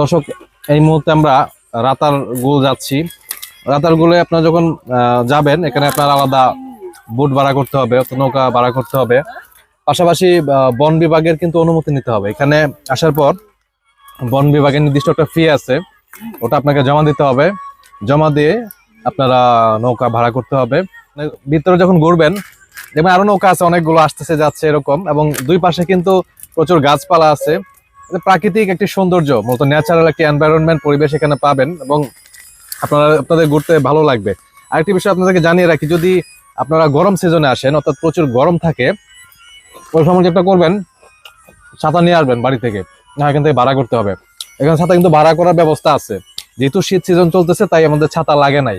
দর্শক, এই মুহূর্তে আমরা রাতার গুল যাচ্ছি। রাতার গুলে আপনারা যখন যাবেন, এখানে আপনার আলাদা বোট ভাড়া করতে হবে নৌকা ভাড়া করতে হবে। পাশাপাশি বন বিভাগের কিন্তু অনুমতি নিতে হবে। এখানে আসার পর বন বিভাগের নির্দিষ্ট একটা ফি আছে। ওটা আপনাকে জমা দিতে হবে। জমা দিয়ে আপনারা নৌকা ভাড়া করতে হবে। মানে ভিতরে যখন ঘুরবেন, দেখবেন আরও নৌকা আছে, অনেকগুলো আসতেছে, যাচ্ছে, এরকম। এবং দুই পাশে কিন্তু প্রচুর গাছপালা আছে। প্রাকৃতিক একটি সৌন্দর্য, মূলত ন্যাচারাল একটি এনভায়রনমেন্ট পরিবেশ এখানে পাবেন এবং আপনারা, আপনাদের ঘুরতে ভালো লাগবে। আরেকটি বিষয় আপনাদেরকে জানিয়ে রাখি, যদি আপনারা গরম সিজনে আসেন, অর্থাৎ প্রচুর গরম থাকে, ওই সময় যেটা করবেন, ছাতা নিয়ে আসবেন বাড়ি থেকে, না, এখান থেকে ভাড়া করতে হবে। এখানে ছাতা কিন্তু ভাড়া করার ব্যবস্থা আছে। যেহেতু শীত সিজন চলতেছে, তাই আমাদের ছাতা লাগে নাই।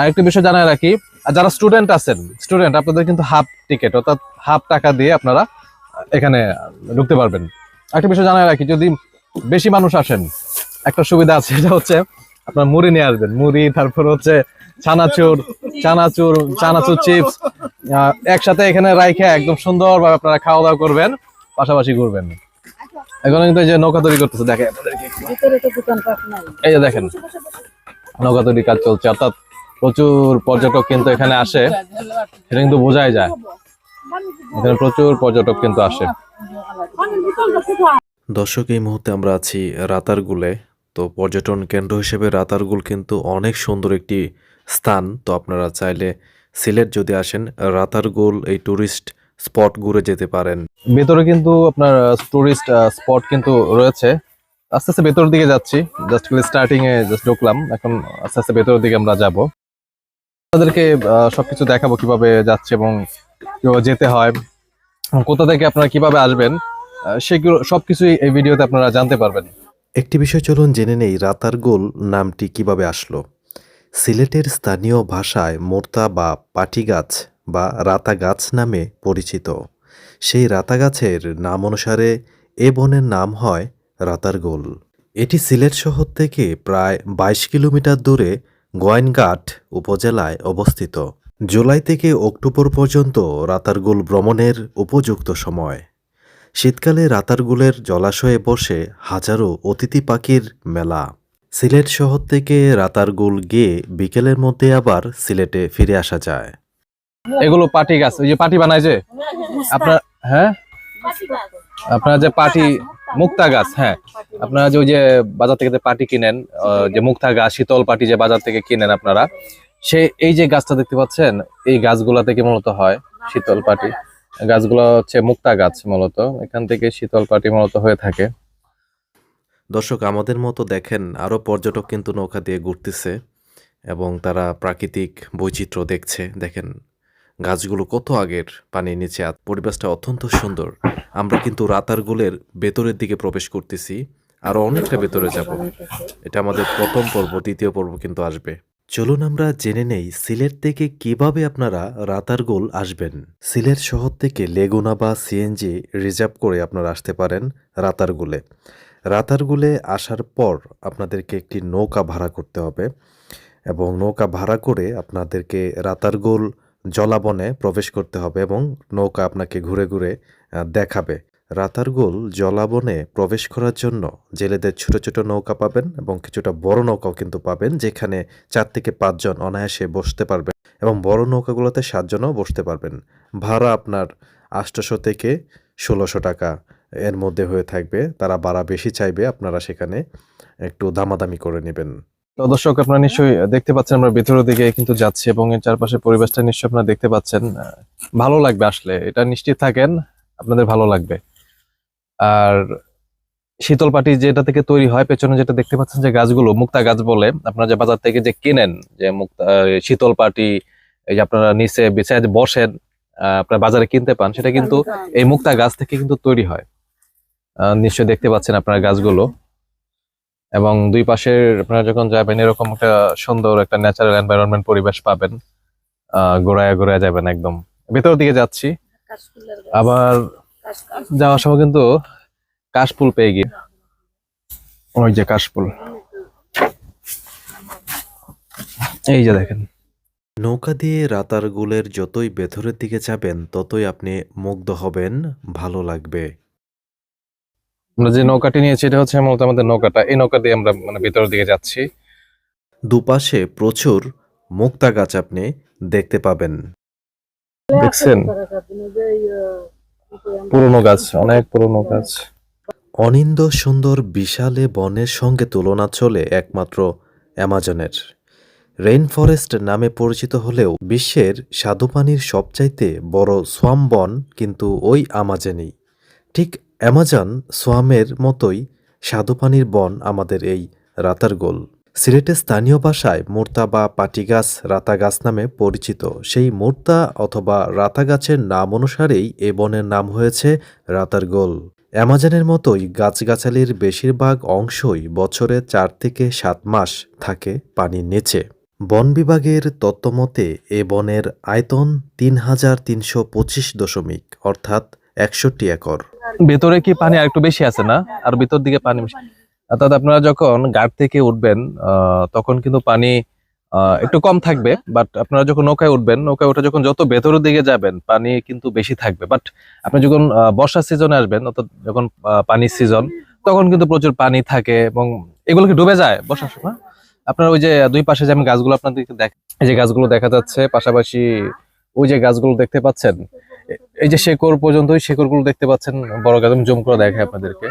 আরেকটি বিষয় জানাই রাখি যারা স্টুডেন্ট আছেন স্টুডেন্ট আপনাদের কিন্তু হাফ টিকিট অর্থাৎ হাফ টাকা দিয়ে আপনারা এখানে ঢুকতে পারবেন। একটা বিষয় জানাই রাখি যদি বেশি মানুষ আসেন একটা সুবিধা আছে সেটা হচ্ছে আপনার মুড়ি নিয়ে আসবেন। মুড়ি তারপর হচ্ছে চানাচুর চানাচুর চানাচুর চিপস একসাথে এখানে রাইখে একদম সুন্দরভাবে আপনারা খাওয়া দাওয়া করবেন পাশাপাশি ঘুরবেন। এখন কিন্তু এই যে নৌকা তৈরি করতেছে নাই। এই যে দেখেন নৌকা তৈরি কাজ চলছে অর্থাৎ প্রচুর পর্যটক কিন্তু এখানে আসে সেটা কিন্তু বোঝাই যায়। এখানে প্রচুর পর্যটক কিন্তু আসে। দর্শক, এই মুহূর্তে আমরা আছি রাতারগুলে। তো পর্যটন কেন্দ্র হিসেবে রাতারগুল কিন্তু অনেক সুন্দর একটি স্থান। তো আপনারা চাইলে সিলেট যদি আসেন, রাতারগুল এই ট্যুরিস্ট স্পট ঘুরে যেতে পারেন। ভেতরে কিন্তু আপনার টুরিস্ট স্পট কিন্তু রয়েছে। আস্তে আস্তে ভেতরের দিকে যাচ্ছি। জাস্ট স্টার্টিং এ জাস্ট ঢুকলাম। এখন আস্তে আস্তে ভেতরের দিকে আমরা যাব। আপনাদেরকে সবকিছু দেখাবো কীভাবে যাচ্ছে এবং যেতে হয়। কোথা থেকে আপনারা কীভাবে আসবেন সেগুলো সবকিছুই এই ভিডিওতে আপনারা জানতে পারবেন। একটি বিষয় চলুন জেনে নেই রাতারগুল নামটি কীভাবে আসলো? সিলেটের স্থানীয় ভাষায় মোর্তা বা পাটি গাছ বা রাতা গাছ নামে পরিচিত। সেই রাতা গাছের নাম অনুসারে এ বনের নাম হয় রাতারগুল এটি সিলেট শহর থেকে প্রায় বাইশ কিলোমিটার দূরে গোয়াইনঘাট উপজেলায় অবস্থিত। জুলাই থেকে অক্টোবর পর্যন্ত রাতারগুল ভ্রমণের উপযুক্ত সময়। শীতকালে রাতারগুলের জলাশয়ে বসে হাজারো অতিথি পাখির মেলা। সিলেট শহর থেকে রাতারগুল গিয়ে বিকেলের মধ্যে আবার সিলেটে ফিরে আসা যায়। এগুলো পাটি গাছ ওই যে পাটি বানায় যে? আপনার হ্যাঁ? আপনারা যে পাটি মুক্তা গাছ। হ্যাঁ। আপনারা যে ওই যে বাজার থেকে যে পাটি কিনেন আহ, যে মুক্তা গাছ শীতল পাটি যে বাজার থেকে কিনেন আপনারা সে এই যে গাছটা দেখতে পাচ্ছেন এই গাছগুলা থেকে মূলত হয় শীতল পাটি? গাছগুলো হচ্ছে মুক্তা গাছ মূলত। এখান থেকে শীতল পাটি মূলত হয়ে থাকে। দর্শক, আমাদের মতো দেখেন আরও পর্যটক কিন্তু নৌকা দিয়ে ঘুরতেছে এবং তারা প্রাকৃতিক বৈচিত্র্য দেখছে। দেখেন, গাছগুলো কত আগের পানির নিচে পরিবেশটা অত্যন্ত সুন্দর। আমরা কিন্তু রাতারগুলের ভেতরের দিকে প্রবেশ করতেছি। আরও অনেকটা ভেতরে যাব। এটা আমাদের প্রথম পর্ব, দ্বিতীয় পর্ব কিন্তু আসবে। চলুন আমরা জেনে নেই সিলেট থেকে কীভাবে আপনারা রাতারগুল আসবেন। সিলেট শহর থেকে লেগুনা বা সিএনজি রিজার্ভ করে আপনারা আসতে পারেন রাতারগুলে। রাতারগুলে আসার পর আপনাদেরকে একটি নৌকা ভাড়া করতে হবে এবং নৌকা ভাড়া করে আপনাদেরকে রাতারগুল জলাবনে প্রবেশ করতে হবে এবং নৌকা আপনাকে ঘুরে ঘুরে দেখাবে। রাতারগুল জলাবনে প্রবেশ করার জন্য জেলেদের ছোট ছোট নৌকা পাবেন এবং কিছুটা বড় নৌকাও কিন্তু পাবেন, যেখানে চার থেকে পাঁচজন অনায়াসে বসতে পারবেন এবং বড় নৌকাগুলোতে সাতজনও বসতে পারবেন। ভাড়া আপনার আটশোশো থেকে ষোলোশো টাকা এর মধ্যে হয়ে থাকবে। তারা ভাড়া বেশি চাইবে, আপনারা সেখানে একটু দামাদামি করে নেবেন। দর্শক, আপনারা নিশ্চয়ই দেখতে পাচ্ছেন আমরা ভেতরের দিকে কিন্তু যাচ্ছি এবং এর চারপাশে পরিবেশটা নিশ্চয়ই আপনারা দেখতে পাচ্ছেন। ভালো লাগবে আসলে, এটা নিশ্চিত থাকেন, আপনাদের ভালো লাগবে। আর শীতল পাটি যেটা থেকে তৈরি হয় পেছনে যেটা দেখতে পাচ্ছেন যে গাছগুলো মুক্তা গাছ বলে আপনারা যে বাজার থেকে যে কিনেন যে মুক্তা শীতল পাটি এই যে আপনারা নিচে বিছায় বসেন আপনারা বাজারে কিনতে পান সেটা কিন্তু এই মুক্তা গাছ থেকে কিন্তু তৈরি হয়। আহ, নিশ্চয়ই দেখতে পাচ্ছেন আপনারা গাছগুলো। এবং দুই পাশের আপনারা যখন যাবেন এরকম একটা সুন্দর একটা ন্যাচারাল এনভায়রনমেন্ট পরিবেশ পাবেন। আহ গোড়ায় গোড়ায় যাবেন একদম। ভেতর দিকে যাচ্ছি। আবার যাওয়ার সময় কিন্তু কাশফুল পেয়ে গিয়ে ওই যে কাশফুল। এই যে দেখেন। নৌকা দিয়ে রাতারগুলের যতই ভেতরের দিকে যাবেন ততই আপনি মুগ্ধ হবেন ভালো লাগবে। আমরা যে নৌকাটি নিয়েছি এটা হচ্ছে মূলত আমাদের নৌকাটা। এই নৌকা দিয়ে আমরা মানে ভেতরের দিকে যাচ্ছি। দুপাশে প্রচুর মুক্তা গাছ আপনি দেখতে পাবেন। দেখছেন? পুরনো গাছ, অনেক পুরনো গাছ। অনিন্দ সুন্দর বিশাল বনের সঙ্গে তুলনা চলে একমাত্র অ্যামাজনের। রেইন ফরেস্ট নামে পরিচিত হলেও বিশ্বের স্বাদুপানির সবচাইতে বড় সোয়াম বন কিন্তু ওই আমাজনেই। ঠিক অ্যামাজন সোয়ামের মতোই স্বাদুপানির বন আমাদের এই রাতারগোল। সিলেটের স্থানীয় ভাষায় মোর্তা বা পাটি গাছ রাতা নামে পরিচিত। সেই মোর্তা অথবা রাতা গাছের নাম অনুসারেই এ বনের নাম হয়েছে রাতারগোল অ্যামাজনের মতোই গাছগাছালির বেশিরভাগ অংশই বছরে চার থেকে সাত মাস থাকে পানির নিচে। বন বিভাগের তত্ত্বমতে এ বনের আয়তন তিন হাজার তিনশো পঁচিশ দশমিক, অর্থাৎ একষট্টি একর। ভেতরে কি পানি আর একটু বেশি আছে না? আর ভিতর দিকে পানি বেশি। অর্থাৎ আপনারা যখন গাড় থেকে উঠবেন তখন কিন্তু পানি একটু কম থাকবে বাট আপনারা যখন নৌকায় উঠবেন, নৌকায় উঠে যখন যত ভেতরের দিকে যাবেন, পানি কিন্তু বেশি থাকবে। বাট আপনি যখন বর্ষার সিজনে আসবেন, অর্থাৎ যখন পানির সিজন তখন কিন্তু প্রচুর পানি থাকে এবং এগুলো কি ডুবে যায় বর্ষার সময়? আপনার ওই যে দুই পাশে যে আমি গাছগুলো আপনাদেরকে দেখ, এই যে গাছগুলো দেখা যাচ্ছে, পাশাপাশি ওই যে গাছগুলো দেখতে পাচ্ছেন এই যে শেকড় পর্যন্ত ওই শেকড়গুলো দেখতে পাচ্ছেন, বড় গাছ জুম করে দেখাই আপনাদেরকে।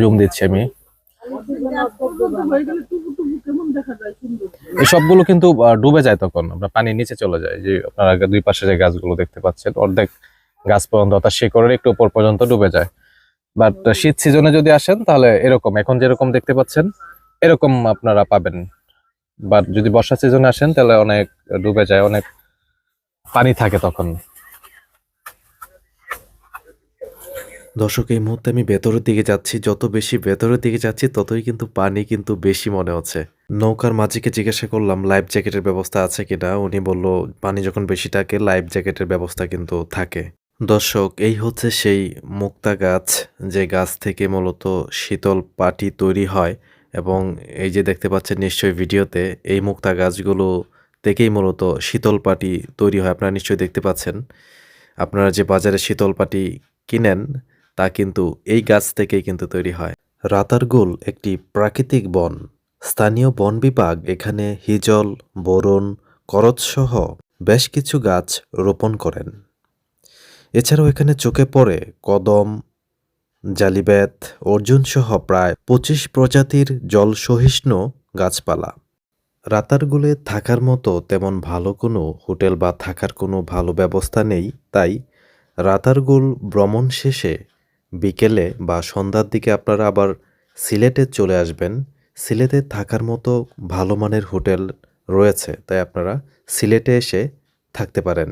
জুম দিচ্ছি আমি। সবগুলো কিন্তু ডুবে যায় তখন। আমরা পানির নিচে চলে যায় যে আপনারা দুই পাশে যে গাছগুলো দেখতে পাচ্ছেন, অর্ধেক গাছ পর্যন্ত অর্থাৎ শিকড়ের একটু উপর পর্যন্ত ডুবে যায়। বাট শীত সিজনে যদি আসেন, তাহলে এরকম। এখন যেরকম দেখতে পাচ্ছেন, এরকম আপনারা পাবেন। বাট যদি বর্ষা সিজনে আসেন, তাহলে অনেক ডুবে যায়, অনেক পানি থাকে তখন। দর্শক, এই মুহূর্তে আমি ভেতরের দিকে যাচ্ছি। যত বেশি ভেতরের দিকে যাচ্ছি, ততই কিন্তু পানি কিন্তু বেশি মনে হচ্ছে। নৌকার মাঝিকে জিজ্ঞাসা করলাম, লাইফ জ্যাকেটের ব্যবস্থা আছে কিনা উনি বলল, পানি যখন বেশি থাকে, লাইফ জ্যাকেটের ব্যবস্থা কিন্তু থাকে। দর্শক, এই হচ্ছে সেই মুক্তা গাছ, যে গাছ থেকে মূলত শীতল পাটি তৈরি হয় এবং এই যে দেখতে পাচ্ছেন নিশ্চয়ই ভিডিওতে, এই মুক্তা গাছগুলো থেকেই মূলত শীতল পাটি তৈরি হয়। আপনারা নিশ্চয়ই দেখতে পাচ্ছেন। আপনারা যে বাজারে শীতল পাটি কিনেন তা কিন্তু এই গাছ থেকেই কিন্তু তৈরি হয়। রাতারগুল একটি প্রাকৃতিক বন। স্থানীয় বন বিভাগ এখানে হিজল, বোরন, করতসহ বেশ কিছু গাছ রোপণ করেন। এছাড়াও এখানে চোখে পড়ে কদম জালিবেত অর্জুনসহ প্রায় পঁচিশ প্রজাতির জলসহিষ্ণু গাছপালা। রাতারগুলে থাকার মতো তেমন ভালো কোনো হোটেল বা থাকার কোনো ভালো ব্যবস্থা নেই, তাই রাতারগুল ভ্রমণ শেষে বিকেলে বা সন্ধ্যার দিকে আপনারা আবার সিলেটে চলে আসবেন। সিলেটে থাকার মতো ভালো মানের হোটেল রয়েছে, তাই আপনারা সিলেটে এসে থাকতে পারেন।